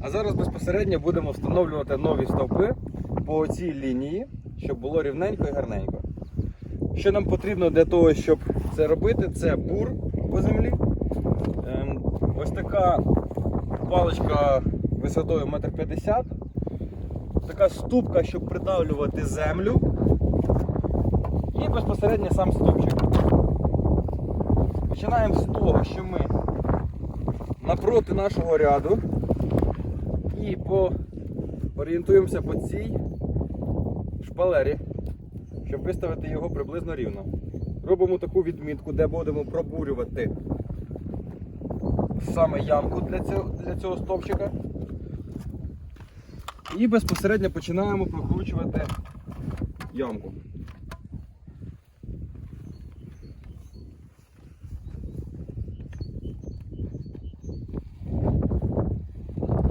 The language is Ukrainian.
А зараз безпосередньо будемо встановлювати нові стовпи по цій лінії, щоб було рівненько і гарненько. Що нам потрібно для того, щоб це робити, це бур по землі. Ем, ось така паличка висотою 1,50 м. Така ступка, щоб придавлювати землю. І безпосередньо сам стовпчик. Починаємо з того, що ми напроти нашого ряду і по... орієнтуємося по цій шпалері, щоб виставити його приблизно рівно. Робимо таку відмітку, де будемо пробурювати саме ямку для цього, для цього стовпчика. І безпосередньо починаємо прокручувати ямку.